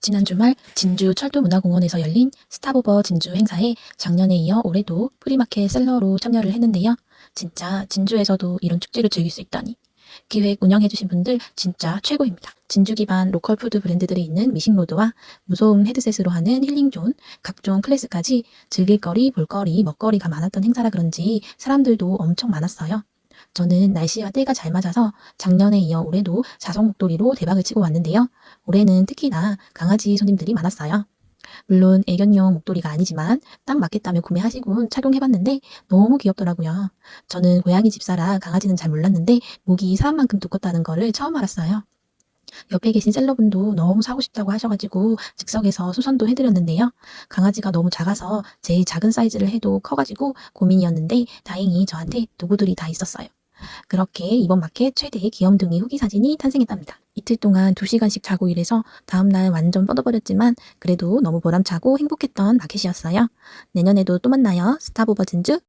지난 주말 진주 철도문화공원에서 열린 스탑오버 진주 행사에 작년에 이어 올해도 프리마켓 셀러로 참여를 했는데요. 진짜 진주에서도 이런 축제를 즐길 수 있다니. 기획 운영해주신 분들 진짜 최고입니다. 진주 기반 로컬 푸드 브랜드들이 있는 미식로드와 무소음 헤드셋으로 하는 힐링존, 각종 클래스까지 즐길거리, 볼거리, 먹거리가 많았던 행사라 그런지 사람들도 엄청 많았어요. 저는 날씨와 때가 잘 맞아서 작년에 이어 올해도 자석 목도리로 대박을 치고 왔는데요. 올해는 특히나 강아지 손님들이 많았어요. 물론 애견용 목도리가 아니지만 딱 맞겠다며 구매하시곤 착용해봤는데 너무 귀엽더라고요. 저는 고양이 집사라 강아지는 잘 몰랐는데 목이 사람만큼 두껍다는 거를 처음 알았어요. 옆에 계신 셀러분도 너무 사고 싶다고 하셔가지고 즉석에서 수선도 해드렸는데요. 강아지가 너무 작아서 제일 작은 사이즈를 해도 커가지고 고민이었는데 다행히 저한테 도구들이 다 있었어요. 그렇게 이번 마켓 최대 귀염둥이 후기 사진이 탄생했답니다. 이틀 동안 2시간씩 자고 일해서 다음날 완전 뻗어버렸지만 그래도 너무 보람차고 행복했던 마켓이었어요. 내년에도 또 만나요. 스탑오버 진주